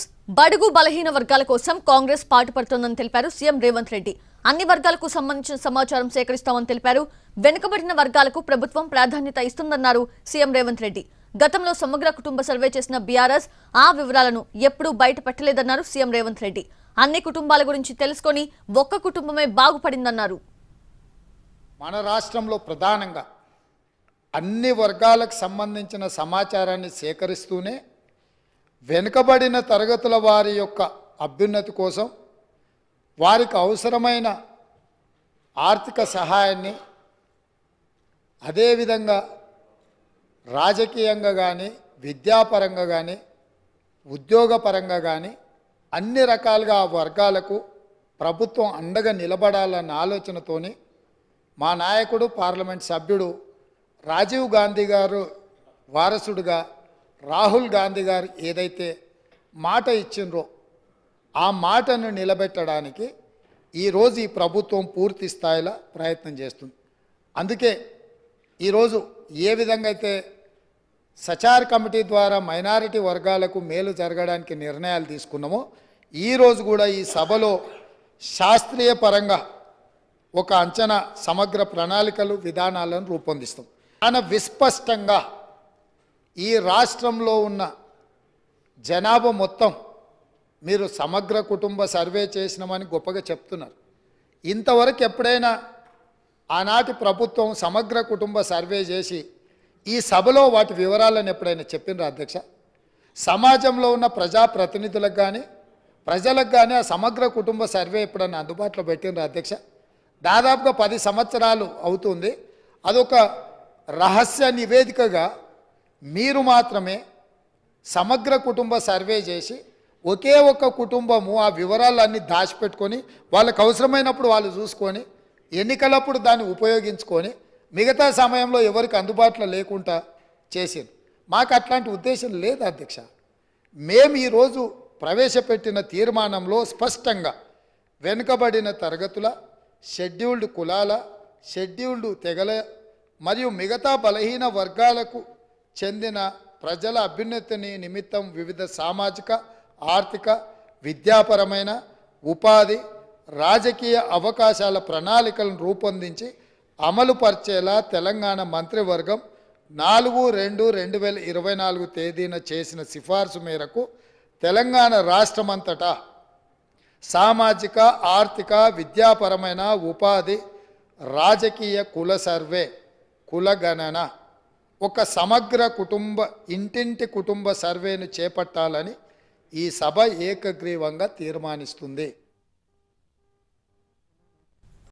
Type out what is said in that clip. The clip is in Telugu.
న్యూస్. బడుగు బలహీన వర్గాల కోసం కాంగ్రెస్ పాటుపడుతోందని తెలిపారు సీఎం రేవంత్ రెడ్డి. అన్ని వర్గాలకు సంబంధించిన సమాచారం సేకరిస్తామని తెలిపారు. వెనుకబడిన వర్గాలకు ప్రభుత్వం ప్రాధాన్యత ఇస్తుందన్నారు సీఎం రేవంత్ రెడ్డి. గతంలో సమగ్ర కుటుంబ సర్వే చేసిన బీఆర్ఎస్ ఆ వివరాలను ఎప్పుడూ బయట పెట్టలేదన్నారు సీఎం రేవంత్ రెడ్డి. అన్ని కుటుంబాల గురించి తెలుసుకొని ఒక్క కుటుంబమే బాగుపడిందన్నారు. మన రాష్ట్రంలో ప్రధానంగా అన్ని వర్గాలకు సంబంధించిన సమాచారాన్ని సేకరిస్తూనే వెనుకబడిన తరగతుల వారి యొక్క అభ్యున్నతి కోసం వారికి అవసరమైన ఆర్థిక సహాయాన్ని అదేవిధంగా రాజకీయంగా కానీ విద్యాపరంగా కానీ ఉద్యోగపరంగా కానీ అన్ని రకాలుగా ఆ వర్గాలకు ప్రభుత్వం అండగా నిలబడాలన్న ఆలోచనతోని మా నాయకుడు పార్లమెంట్ సభ్యుడు రాజీవ్ గాంధీ గారు వారసుడుగా రాహుల్ గాంధీ గారు ఏదైతే మాట ఇచ్చిండ్రో ఆ మాటను నిలబెట్టడానికి ఈరోజు ఈ ప్రభుత్వం పూర్తి స్థాయిలో ప్రయత్నం చేస్తుంది. అందుకే ఈరోజు ఏ విధంగా అయితే సచార్ కమిటీ ద్వారా మైనారిటీ వర్గాలకు మేలు జరగడానికి నిర్ణయాలు తీసుకున్నామో ఈరోజు కూడా ఈ సభలో శాస్త్రీయ పరంగా ఒక అంచనా సమగ్ర ప్రణాళికలు విధానాలను రూపొందిస్తాం. చాలా విస్పష్టంగా ఈ రాష్ట్రంలో ఉన్న జనాభా మొత్తం మీరు సమగ్ర కుటుంబ సర్వే చేసినామని గొప్పగా చెప్తున్నారు. ఇంతవరకు ఎప్పుడైనా ఆనాటి ప్రభుత్వం సమగ్ర కుటుంబ సర్వే చేసి ఈ సభలో వాటి వివరాలను ఎప్పుడైనా చెప్పినారు అధ్యక్ష? సమాజంలో ఉన్న ప్రజాప్రతినిధులకు కానీ ప్రజలకు కానీ ఆ సమగ్ర కుటుంబ సర్వే ఎప్పుడైనా అందుబాటులో పెట్టినారు అధ్యక్ష? దాదాపుగా పది సంవత్సరాలు అవుతుంది. అదొక రహస్య నివేదికగా మీరు మాత్రమే సమగ్ర కుటుంబ సర్వే చేసి ఒకే ఒక్క కుటుంబము ఆ వివరాలన్నీ దాచిపెట్టుకొని వాళ్ళకు అవసరమైనప్పుడు వాళ్ళు చూసుకొని ఎన్నికలప్పుడు దాన్ని ఉపయోగించుకొని మిగతా సమయంలో ఎవరికి అందుబాటులో లేకుండా చేసింది మాకు అట్లాంటి ఉద్దేశం లేదు అధ్యక్ష. మేము ఈరోజు ప్రవేశపెట్టిన తీర్మానంలో స్పష్టంగా వెనుకబడిన తరగతుల షెడ్యూల్డ్ కులాల షెడ్యూల్డ్ తెగల మరియు మిగతా బలహీన వర్గాలకు చెందిన ప్రజల అభ్యున్నతిని నిమిత్తం వివిధ సామాజిక ఆర్థిక విద్యాపరమైన ఉపాధి రాజకీయ అవకాశాల ప్రణాళికలను రూపొందించి అమలు పరిచేలా తెలంగాణ మంత్రివర్గం నాలుగు రెండు రెండు వేల ఇరవై నాలుగు తేదీన చేసిన సిఫార్సు మేరకు తెలంగాణ రాష్ట్రమంతటా సామాజిక ఆర్థిక విద్యాపరమైన ఉపాధి రాజకీయ కుల సర్వే కులగణన ఒక సమగ్ర కుటుంబ ఇంటింటి కుటుంబ సర్వేను చేపట్టాలని ఈ సభ ఏకగ్రీవంగా తీర్మానిస్తుంది.